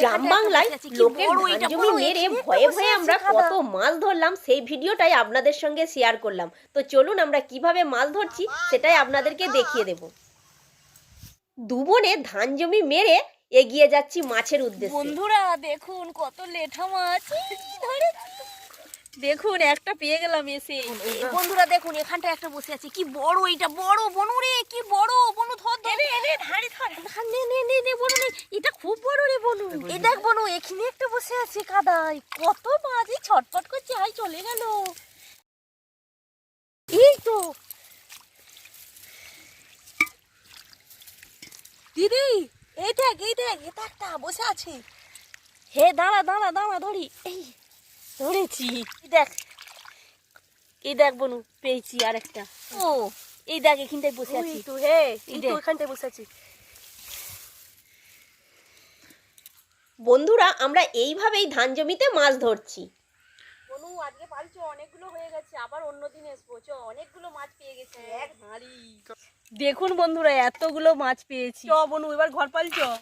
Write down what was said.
গ্রাম বাংলায় লোকের ধান জমি মেরে ভয়ে ভয়ে আমরা কত মাছ ধরলাম সেই ভিডিওটাই আপনাদের সঙ্গে শেয়ার করলাম। তো চলুন আমরা কীভাবে মাছ ধরছি সেটাই আপনাদেরকে দেখিয়ে দেব। দু বোনে ধান জমি মেরে এগিয়ে যাচ্ছি মাছের উদ্দেশ্যে। বন্ধুরা দেখুন কত লেঠা মাছ। দেখুন একটা পেয়ে গেলাম এসে। বন্ধুরা দেখুন এখানটা একটা বসে আছে। কি বড় এটা বড় বনু রে কি বড় বনু ধর ধর নে নে ধারে ধর নে নে নে নে বনু নে। এটা খুব বড় রে বনু। এই দেখ বনু এখানে একটা বসে আছে কাদায়। কত মাছ এই করছে। হাই চলে গেল। এই তো। দিদি এই দেখ এই দেখ এটা একটা বসে আছে। হে দাঁড়া দাঁড়া দাঁড়া ধরি। এই ধরেছি। দেখ। এই দেখ বনু পেয়েছি আর একটা ও। এই দেখ এখানটায় বসে আছি। তো হে ওইখানটায় বসে আছি। বন্ধুরা আমরা এইভাবেই ধান জমিতে মাছ ধরছি। বনু আজকে পালছো অনেকগুলো হয়ে গেছে আবার অন্যদিন এসবো। চ অনেকগুলো মাছ পেয়ে গেছে। এক হাঁড়ি। দেখুন বন্ধুরা এতগুলো মাছ পেয়েছি। চ বনু এবার ঘর পালছ?